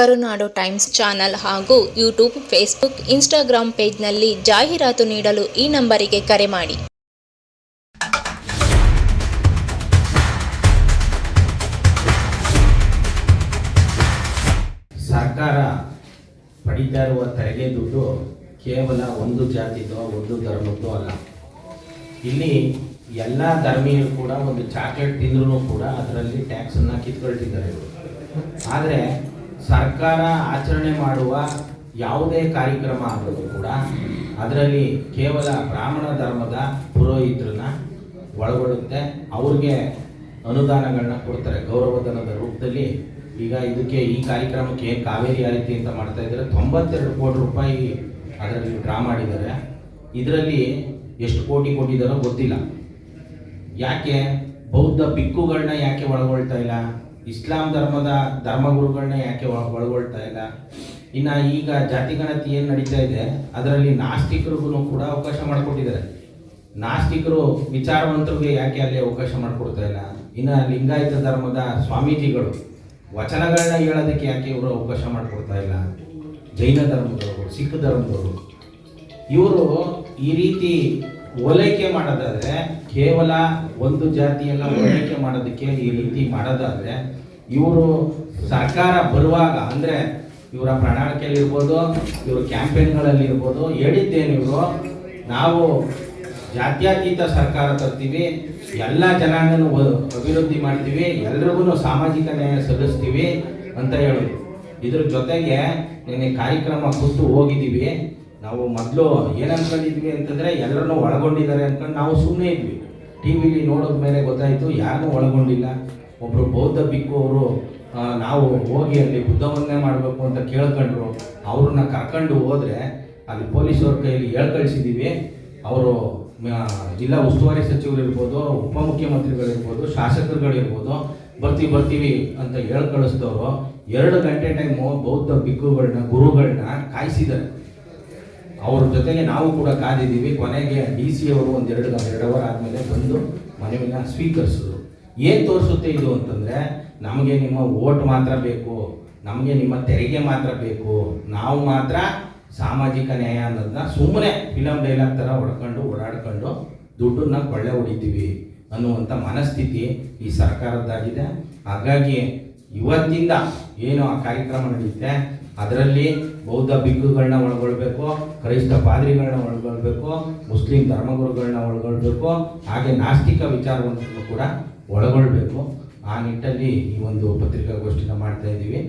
ಕರುನಾಡು times channel ಹಾಗೂ YouTube, Facebook Instagram ಪೇಜ್ನಲ್ಲಿ ಜಾಹೀರಾತು ನೀಡಲು ಈ ನಂಬರಿಗೆ ಕರೆ ಮಾಡಿ. ಸರ್ಕಾರ ಪಡಿತಾ ಇರುವ ತೆರಿಗೆ ದುಡ್ಡು ಕೇವಲ ಒಂದು ಜಾತಿದೋ, ಒಂದು ಧರ್ಮದ್ದೋ ಅಲ್ಲ. ಇಲ್ಲಿ ಎಲ್ಲ ಧರ್ಮೀಯರು ಕೂಡ ಒಂದು ಚಾಕ್ಲೇಟ್ ತಿಂದ್ರೂ ಕೂಡ ಅದರಲ್ಲಿ ಟ್ಯಾಕ್ಸನ್ನು ಕಿತ್ಕೊಳ್ತಿದ್ದಾರೆ. ಆದರೆ ಸರ್ಕಾರ ಆಚರಣೆ ಮಾಡುವ ಯಾವುದೇ ಕಾರ್ಯಕ್ರಮ ಆದರೂ ಕೂಡ, ಅದರಲ್ಲಿ ಕೇವಲ ಬ್ರಾಹ್ಮಣ ಧರ್ಮದ ಪುರೋಹಿತರನ್ನ ಒಳಗೊಳ್ಳುತ್ತೆ. ಅವ್ರಿಗೆ ಅನುದಾನಗಳನ್ನ ಕೊಡ್ತಾರೆ. ಗೌರವಧನದ ರೂಪದಲ್ಲಿ ಈಗ ಇದಕ್ಕೆ ಈ ಕಾರ್ಯಕ್ರಮಕ್ಕೆ ಏನು ಕಾವೇರಿ ಆರತಿ ಅಂತ ಮಾಡ್ತಾ ಇದ್ದಾರೆ. ತೊಂಬತ್ತೆರಡು ಕೋಟಿ ರೂಪಾಯಿ ಅದರಲ್ಲಿ ಡ್ರಾ ಮಾಡಿದ್ದಾರೆ. ಇದರಲ್ಲಿ ಎಷ್ಟು ಕೋಟಿ ಕೊಟ್ಟಿದ್ದಾರೋ ಗೊತ್ತಿಲ್ಲ. ಯಾಕೆ? ಬೌದ್ಧ ಬಿಕ್ಕುಗಳನ್ನ ಯಾಕೆ ಒಳಗೊಳ್ತಾ ಇಲ್ಲ? ಇಸ್ಲಾಂ ಧರ್ಮದ ಧರ್ಮಗುರುಗಳನ್ನ ಯಾಕೆ ಒಳ- ಒಳಗೊಳ್ತಾ ಇಲ್ಲ? ಇನ್ನು ಈಗ ಜಾತಿ ಗಣತಿ ಏನು ನಡೀತಾ ಇದೆ, ಅದರಲ್ಲಿ ನಾಸ್ತಿಕರಿಗೂ ಕೂಡ ಅವಕಾಶ ಮಾಡಿಕೊಟ್ಟಿದ್ದಾರೆ. ನಾಸ್ತಿಕರು ವಿಚಾರವಂತರಿಗೆ ಯಾಕೆ ಅಲ್ಲಿ ಅವಕಾಶ ಮಾಡಿಕೊಡ್ತಾ ಇಲ್ಲ? ಇನ್ನು ಲಿಂಗಾಯತ ಧರ್ಮದ ಸ್ವಾಮೀಜಿಗಳು ವಚನಗಳನ್ನ ಹೇಳೋದಕ್ಕೆ ಯಾಕೆ ಇವರು ಅವಕಾಶ ಮಾಡಿಕೊಡ್ತಾ ಇಲ್ಲ? ಜೈನ ಧರ್ಮದವರು, ಸಿಖ್ ಧರ್ಮದವರು. ಇವರು ಈ ರೀತಿ ಓಲೈಕೆ ಮಾಡೋದಾದ್ರೆ ಕೇವಲ ಒಂದು ಜಾತಿಯೆಲ್ಲ ಓಲೈಕೆ ಮಾಡೋದಕ್ಕೆ ಈ ರೀತಿ ಮಾಡೋದಾದ್ರೆ ಇವರು ಸರ್ಕಾರ ಬರುವಾಗ ಅಂದ್ರೆ ಇವರ ಪ್ರಣಾಳಿಕೆಯಲ್ಲಿರ್ಬೋದು ಇವ್ರ ಕ್ಯಾಂಪೇನ್ಗಳಲ್ಲಿ ಇರ್ಬೋದು, ಹೇಳಿದ್ದೇನು ಇವರು, ನಾವು ಜಾತ್ಯತೀತ ಸರ್ಕಾರ ತರ್ತೀವಿ, ಎಲ್ಲ ಜನಾಂಗನೂ ಅಭಿವೃದ್ಧಿ ಮಾಡ್ತೀವಿ ಎಲ್ರಿಗೂ ಸಾಮಾಜಿಕ ನ್ಯಾಯ ಸಲ್ಲಿಸ್ತೀವಿ ಅಂತ ಹೇಳೋದು. ಇದ್ರ ಜೊತೆಗೆ ನಿನ್ನೆ ಕಾರ್ಯಕ್ರಮ ಕೂತು ಹೋಗಿದ್ದೀವಿ. ನಾವು ಮೊದಲು ಏನು ಅಂತಂದರೆ ಎಲ್ಲರನ್ನೂ ಒಳಗೊಂಡಿದ್ದಾರೆ ಅಂದ್ಕೊಂಡು ನಾವು ಸುಮ್ಮನೆ ಇದ್ವಿ. ಟಿ ವಿಲಿ ನೋಡೋದ ಮೇಲೆ ಗೊತ್ತಾಯಿತು ಯಾರನ್ನೂ ಒಳಗೊಂಡಿಲ್ಲ. ಒಬ್ಬರು ಬೌದ್ಧ ಬಿಕ್ಕು ಅವರು ನಾವು ಹೋಗಿ ಅಲ್ಲಿ ಬುದ್ಧವನ್ನೇ ಮಾಡಬೇಕು ಅಂತ ಕೇಳ್ಕೊಂಡ್ರು. ಅವ್ರನ್ನ ಕರ್ಕೊಂಡು ಹೋದರೆ ಅಲ್ಲಿ ಪೊಲೀಸವ್ರ ಕೈಯಲ್ಲಿ ಹೇಳ್ಕಳಿಸಿದ್ದೀವಿ ಅವರು ಜಿಲ್ಲಾ ಉಸ್ತುವಾರಿ ಸಚಿವರು ಇರ್ಬೋದು ಉಪಮುಖ್ಯಮಂತ್ರಿಗಳಿರ್ಬೋದು, ಶಾಸಕರುಗಳಿರ್ಬೋದು, ಬರ್ತೀವಿ ಬರ್ತೀವಿ ಅಂತ ಹೇಳ್ಕಳಿಸ್ದವರು ಎರಡು ಗಂಟೆ ಟೈಮು ಬೌದ್ಧ ಬಿಕ್ಕುಗಳನ್ನ ಗುರುಗಳನ್ನ ಕಾಯಿಸಿದ್ದಾರೆ. ಅವ್ರ ಜೊತೆಗೆ ನಾವು ಕೂಡ ಕಾದಿದ್ದೀವಿ. ಕೊನೆಗೆ ಡಿ ಸಿ ಅವರು ಒಂದು ಎರಡು ಎರಡು ಅವರ್ ಆದಮೇಲೆ ಬಂದು ಮನವಿನ ಸ್ವೀಕರಿಸಿದ್ರು. ಏನು ತೋರಿಸುತ್ತೆ ಇದು ಅಂತಂದರೆ, ನಮಗೆ ನಿಮ್ಮ ಓಟ್ ಮಾತ್ರ ಬೇಕು, ನಮಗೆ ನಿಮ್ಮ ತೆರಿಗೆ ಮಾತ್ರ ಬೇಕು, ನಾವು ಮಾತ್ರ ಸಾಮಾಜಿಕ ನ್ಯಾಯ ಅನ್ನೋದನ್ನ ಸುಮ್ಮನೆ ಫಿಲಮ್ ಡೈಲಾಗ್ ಥರ ಹೊಡ್ಕೊಂಡು, ಓಡಾಡ್ಕೊಂಡು ದುಡ್ಡನ್ನ ಕೊಳ್ಳೆ ಹೊಡಿತೀವಿ ಅನ್ನುವಂಥ ಮನಸ್ಥಿತಿ ಈ ಸರ್ಕಾರದ್ದಾಗಿದೆ. ಹಾಗಾಗಿ ಇವತ್ತಿಂದ ಏನು ಆ ಕಾರ್ಯಕ್ರಮ ನಡೆಯುತ್ತೆ ಅದರಲ್ಲಿ ಬೌದ್ಧ ಬಿಕ್ಕುಗಳನ್ನ ಒಳಗೊಳ್ಬೇಕು, ಕ್ರೈಸ್ತ ಪಾದ್ರಿಗಳನ್ನ ಒಳಗೊಳ್ಬೇಕು, ಮುಸ್ಲಿಂ ಧರ್ಮಗುರುಗಳನ್ನ ಒಳಗೊಳ್ಬೇಕು, ಹಾಗೆ ನಾಸ್ತಿಕ ವಿಚಾರವನ್ನು ಕೂಡ ಒಳಗೊಳ್ಬೇಕು. ಆ ನಿಟ್ಟಲ್ಲಿ ಈ ಒಂದು ಪತ್ರಿಕಾಗೋಷ್ಠಿನ ಮಾಡ್ತಾ ಇದ್ದೀವಿ.